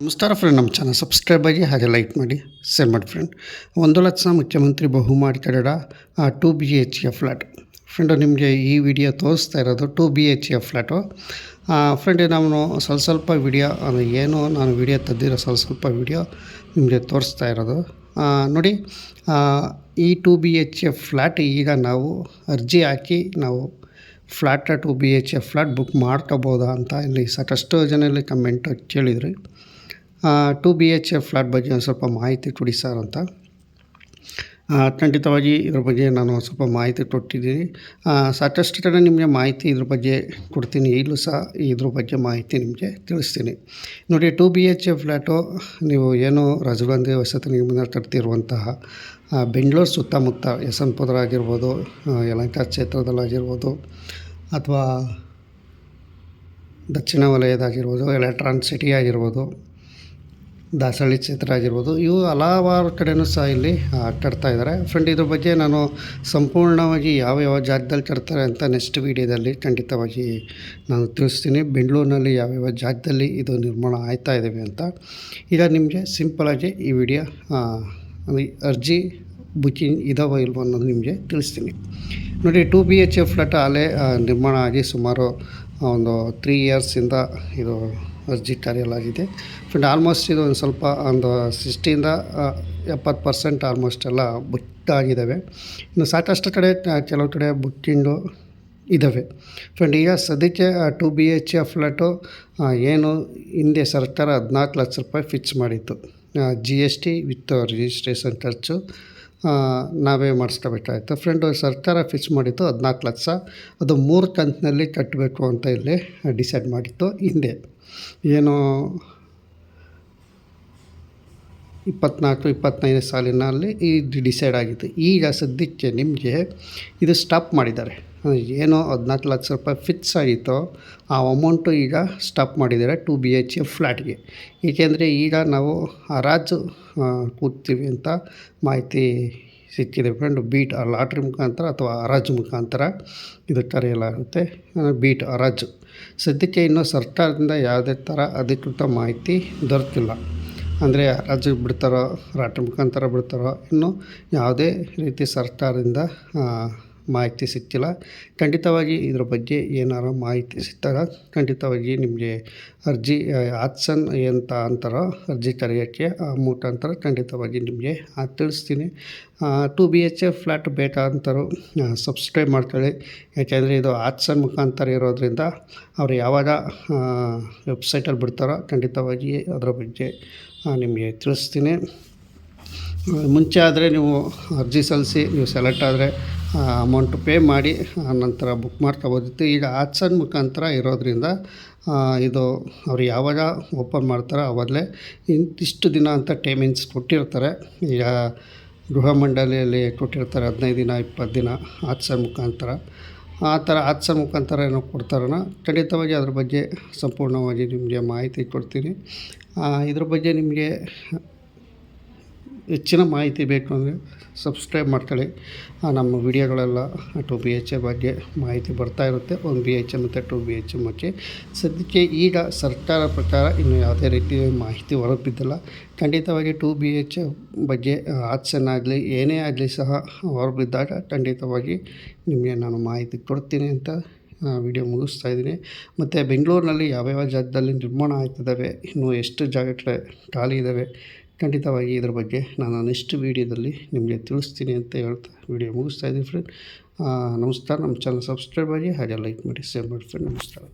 ನಮಸ್ಕಾರ ಫ್ರೆಂಡ್ ನಮ್ಮ channel subscribe ಆಗಿ ಹಾಗೆ ಲೈಕ್ ಮಾಡಿ ಶೇರ್ ಮಾಡಿ ಫ್ರೆಂಡ್ ಒಂದು ಲಕ್ಷ ಮುಖ್ಯಮಂತ್ರಿ ಬಹುಮಾಡಿ ಕಡಡ two B H A flat friend ನಿಮಗೆ ಈ ವಿಡಿಯೋ ತೋರಿಸ್ತಾ ಇರೋದು two B H A flat friend ನಾನು ಸ್ವಲ್ಪ ಸ್ವಲ್ಪ ವಿಡಿಯೋ ಏನು ನಾನು ವಿಡಿಯೋ ತೆಗೆದಿರೋ ಸ್ವಲ್ಪ ಸ್ವಲ್ಪ ವಿಡಿಯೋ ನಿಮಗೆ ತೋರಿಸ್ತಾ ಇರೋದು. ನೋಡಿ ಈ two B H A flat ಈಗ ನಾವು ಅರ್ಜಿ ಹಾಕಿ ನಾವು flat two B H A flat book ಮಾಡ್ಕೋಬೋದಾ ಅಂತ ಇಲ್ಲಿ ಸಾಕಷ್ಟು ಜನ ಇಲ್ಲಿ ಕಮೆಂಟ್ ಕೇಳಿದ್ರಿ. Two B H A flat ಬಗ್ಗೆ ಒಂದು ಸ್ವಲ್ಪ ಮಾಹಿತಿ ಕೊಡಿ ಸರ್ ಅಂತ. ಖಂಡಿತವಾಗಿ ಇದ್ರ ಬಗ್ಗೆ ನಾನು ಸ್ವಲ್ಪ ಮಾಹಿತಿ ಕೊಟ್ಟಿದ್ದೀನಿ. ಸಾಕಷ್ಟು ಕಡೆ ನಿಮಗೆ ಮಾಹಿತಿ ಇದ್ರ ಬಗ್ಗೆ ಕೊಡ್ತೀನಿ. ಈಗಲೂ ಸಹ ಇದ್ರ ಬಗ್ಗೆ ಮಾಹಿತಿ ನಿಮಗೆ ತಿಳಿಸ್ತೀನಿ. ನೋಡಿ, two B H A flat ನೀವು ಏನು ರಾಜೀವ್ ವಸತಿ ನಿಗಮದಿಂದ ತರ್ತಿರುವಂತಹ ಬೆಂಗಳೂರು ಸುತ್ತಮುತ್ತ ಯಶವಂತಪುರ ಆಗಿರ್ಬೋದು ಯಲಂಕ ಕ್ಷೇತ್ರದಲ್ಲಾಗಿರ್ಬೋದು ಅಥವಾ ದಕ್ಷಿಣ ವಲಯದಾಗಿರ್ಬೋದು, ಎಲೆಕ್ಟ್ರಾನ್ ಸಿಟಿ ಆಗಿರ್ಬೋದು ದಾಸಹಳ್ಳಿ ಚಿತ್ರ ಆಗಿರ್ಬೋದು. ಇವು ಹಲವಾರು ಕಡೆಯೂ ಸಹ ಇಲ್ಲಿ ಕಟ್ತಾ ಇದ್ದಾರೆ. ಫ್ರೆಂಡ್ ಇದ್ರ ಬಗ್ಗೆ ನಾನು ಸಂಪೂರ್ಣವಾಗಿ ಯಾವ ಯಾವ ಜಾಗದಲ್ಲಿ ಕಟ್ತಾರೆ ಅಂತ ನೆಕ್ಸ್ಟ್ ವೀಡಿಯೋದಲ್ಲಿ ಖಂಡಿತವಾಗಿ ನಾನು ತಿಳಿಸ್ತೀನಿ. ಬೆಂಗಳೂರಿನಲ್ಲಿ ಯಾವ್ಯಾವ ಜಾಗದಲ್ಲಿ ಇದು ನಿರ್ಮಾಣ ಆಯ್ತಾ ಇದ್ದಾವೆ ಅಂತ. ಈಗ ನಿಮಗೆ ಸಿಂಪಲಾಗಿ ಈ ವಿಡಿಯೋ ಅರ್ಜಿ ಬುಕ್ಕಿಂಗ್ ಇದಾವೋ ಇಲ್ವೋ ಅನ್ನೋದು ನಿಮಗೆ ತಿಳಿಸ್ತೀನಿ. ನೋಡಿ two B H A flat ಅಲ್ಲೇ ನಿರ್ಮಾಣ ಆಗಿ ಸುಮಾರು ಒಂದು ತ್ರೀ ಇಯರ್ಸಿಂದ ಇದು ಅರ್ಜಿ ಕಾರ್ಯಲಾಗಿದೆ. ಫ್ರೆಂಡ್ ಆಲ್ಮೋಸ್ಟ್ ಇದು ಒಂದು ಸ್ವಲ್ಪ ಒಂದು ಸಿಕ್ಸ್ಟಿಯಿಂದ ಎಪ್ಪತ್ತು ಪರ್ಸೆಂಟ್ ಆಲ್ಮೋಸ್ಟ್ ಎಲ್ಲ ಬುಕ್ ಆಗಿದ್ದಾವೆ ಇನ್ನು ಸಾಕಷ್ಟು ಕಡೆ ಕೆಲವು ಕಡೆ ಬುಕ್ಕಿಂಗು ಇದ್ದಾವೆ ಫ್ರೆಂಡ್ ಈಗ ಸದ್ಯಕ್ಕೆ two B H A flat ಏನು ಹಿಂದೆ ಸರ್ಕಾರ ಹದಿನಾಲ್ಕು ಲಕ್ಷ ರೂಪಾಯಿ ಫಿಕ್ಸ್ ಮಾಡಿತ್ತು. G S T with registration ಖರ್ಚು ನಾವೇ ಮಾಡಿಸ್ಕೋಬೇಕಾಯ್ತು. ಫ್ರೆಂಡು ಸರ್ಕಾರ ಫಿಕ್ಸ್ ಮಾಡಿತ್ತು ಹದಿನಾಲ್ಕು ಲಕ್ಷ. ಅದು ಮೂರು ಕಂತಿನಲ್ಲಿ ಕಟ್ಟಬೇಕು ಅಂತ ಇಲ್ಲಿ ಡಿಸೈಡ್ ಮಾಡಿತ್ತು. ಹಿಂದೆ ಏನು ಇಪ್ಪತ್ನಾಲ್ಕು ಇಪ್ಪತ್ತೈದನೇ ಸಾಲಿನಲ್ಲಿ ಇದು ಡಿಸೈಡ್ ಆಗಿತ್ತು. ಈಗ ಸದ್ಯಕ್ಕೆ ನಿಮಗೆ ಇದು ಸ್ಟಾಪ್ ಮಾಡಿದ್ದಾರೆ. ಏನೋ ಹದಿನಾಲ್ಕು ಲಕ್ಷ ರೂಪಾಯಿ ಫಿಕ್ಸ್ ಆಗಿತ್ತೋ. ಆ ಅಮೌಂಟು ಈಗ ಸ್ಟಾಪ್ ಮಾಡಿದ್ದಾರೆ ಟು ಬಿ ಎಚ್ ಎ ಫ್ಲ್ಯಾಟ್ಗೆ ಏಕೆಂದರೆ ಈಗ ನಾವು ಹರಾಜು ಕೂತೀವಿ ಅಂತ ಮಾಹಿತಿ ಸಿಕ್ಕಿದೆ ಫ್ರೆಂಡ್ ಬೀಟ್ ಲಾಟ್ರಿ ಮುಖಾಂತರ ಅಥವಾ ಹರಾಜು ಮುಖಾಂತರ ಇದು ಕರೆಯಲಾಗುತ್ತೆ. ಬೀಟ್ ಹರಾಜು. ಸದ್ಯಕ್ಕೆ ಇನ್ನೂ ಸರ್ಕಾರದಿಂದ ಯಾವುದೇ ಥರ ಅಧಿಕೃತ ಮಾಹಿತಿ ದೊರೆತಿಲ್ಲ ಅಂದರೆ ಹರಾಜಿಗೆ ಬಿಡ್ತಾರೋ ರಾಟ್ರಿ ಮುಖಾಂತರ ಬಿಡ್ತಾರೋ, ಇನ್ನೂ ಯಾವುದೇ ರೀತಿ ಸರ್ಕಾರದಿಂದ ಮಾಹಿತಿ ಸಿಕ್ಕಿಲ್ಲ. ಖಂಡಿತವಾಗಿ ಇದರ ಬಗ್ಗೆ ಏನಾರ ಮಾಹಿತಿ ಸಿಕ್ತಾಗ ಖಂಡಿತವಾಗಿ ನಿಮಗೆ ಅರ್ಜಿ ಆಪ್ಷನ್ ಅಂತ ಅಂತಾರೋ ಅರ್ಜಿ ಕರೆಯೋಕ್ಕೆ, ಆ, ಮುಖಾಂತರ ಖಂಡಿತವಾಗಿ ನಿಮಗೆ ತಿಳಿಸ್ತೀನಿ. Two B H A flat ಬೇಕಾದಂಥವ್ರು subscribe ಮಾಡ್ಕೊಳ್ಳಿ. ಯಾಕೆಂದರೆ ಇದು ಆಪ್ಷನ್ ಮುಖಾಂತರ ಇರೋದ್ರಿಂದ ಅವ್ರು ಯಾವಾಗ ವೆಬ್ಸೈಟಲ್ಲಿ ಬಿಡ್ತಾರೋ ಖಂಡಿತವಾಗಿ ಅದರ ಬಗ್ಗೆ ನಿಮಗೆ ತಿಳಿಸ್ತೀನಿ. ಮುಂಚೆ ಆದರೆ ನೀವು ಅರ್ಜಿ ಸಲ್ಲಿಸಿ, ನೀವು ಸೆಲೆಕ್ಟ್ ಆದರೆ ಅಮೌಂಟ್ ಪೇ ಮಾಡಿ ನಂತರ ಬುಕ್ ಮಾಡ್ಕೋಬೋದಿತ್ತು ಈಗ ಆಪ್ಷನ್ ಮುಖಾಂತರ ಇರೋದ್ರಿಂದ ಇದು ಅವ್ರು ಯಾವಾಗ ಓಪನ್ ಮಾಡ್ತಾರೋ ಅವಾಗಲೇ ಇಂತಿಷ್ಟು ದಿನ ಅಂತ ಟೈಮಿಂಗ್ಸ್ ಕೊಟ್ಟಿರ್ತಾರೆ. ಈಗ ಗೃಹ ಮಂಡಳಿಯಲ್ಲಿ ಕೊಟ್ಟಿರ್ತಾರೆ ಹದಿನೈದು ದಿನ, ಇಪ್ಪತ್ತು ದಿನ ಆಪ್ಷನ್ ಮುಖಾಂತರ. ಆ ಥರ ಆಪ್ಷನ್ ಮುಖಾಂತರ ಏನೋ ಕೊಡ್ತಾರನ ಖಂಡಿತವಾಗಿ ಅದ್ರ ಬಗ್ಗೆ ಸಂಪೂರ್ಣವಾಗಿ ನಿಮಗೆ ಮಾಹಿತಿ ಕೊಡ್ತೀನಿ. ಇದ್ರ ಬಗ್ಗೆ ನಿಮಗೆ ಹೆಚ್ಚಿನ ಮಾಹಿತಿ ಬೇಕು ಅಂದರೆ ಸಬ್ಸ್ಕ್ರೈಬ್ ಮಾಡ್ಕೊಳ್ಳಿ. ನಮ್ಮ ವಿಡಿಯೋಗಳೆಲ್ಲ ಟು ಬಿ ಎಚ್ ಎ ಬಗ್ಗೆ ಮಾಹಿತಿ ಬರ್ತಾ ಇರುತ್ತೆ. ಒನ್ ಬಿ ಎಚ್ ಎ ಮತ್ತು ಟು ಬಿ ಎಚ್ ಎ ಬಗ್ಗೆ ಸದ್ಯಕ್ಕೆ ಈಗ ಸರ್ಕಾರ ಪ್ರಕಾರ ಇನ್ನು ಯಾವುದೇ ರೀತಿ ಮಾಹಿತಿ ಹೊರಬಿದ್ದಿಲ್ಲ. ಖಂಡಿತವಾಗಿ ಟು ಬಿ ಎಚ್ ಎ ಬಗ್ಗೆ ಆಪ್ಷನ್ ಆಗಲಿ, ಏನೇ ಆಗಲಿ ಸಹ ಹೊರಬಿದ್ದಾಗ ಖಂಡಿತವಾಗಿ ನಿಮಗೆ ನಾನು ಮಾಹಿತಿ ಕೊಡ್ತೀನಿ ಅಂತ ವಿಡಿಯೋ ಮುಗಿಸ್ತಾ ಇದ್ದೀನಿ. ಮತ್ತು ಬೆಂಗಳೂರಿನಲ್ಲಿ ಯಾವ್ಯಾವ ಜಾಗದಲ್ಲಿ ನಿರ್ಮಾಣ ಆಗ್ತಿದ್ದಾವೆ, ಇನ್ನೂ ಎಷ್ಟು ಜಾಗಕ್ಕೆ ಖಾಲಿ ಇದ್ದಾವೆ ಖಂಡಿತವಾಗಿ ಇದ್ರ ಬಗ್ಗೆ ನಾನು ನೆಕ್ಸ್ಟ್ ವೀಡಿಯೋದಲ್ಲಿ ನಿಮಗೆ ತಿಳಿಸ್ತೀನಿ ಅಂತ ಹೇಳ್ತಾ ವಿಡಿಯೋ ಮುಗಿಸ್ತಾ ಇದ್ದೀನಿ ಫ್ರೆಂಡ್ ನಮಸ್ಕಾರ. ನಮ್ಮ ಚಾನಲ್ ಸಬ್ಸ್ಕ್ರೈಬ್ ಆಗಿ ಹಾಗೆ ಲೈಕ್ ಮಾಡಿ ಶೇರ್ ಮಾಡಿ ಫ್ರೆಂಡ್ ನಮಸ್ಕಾರ.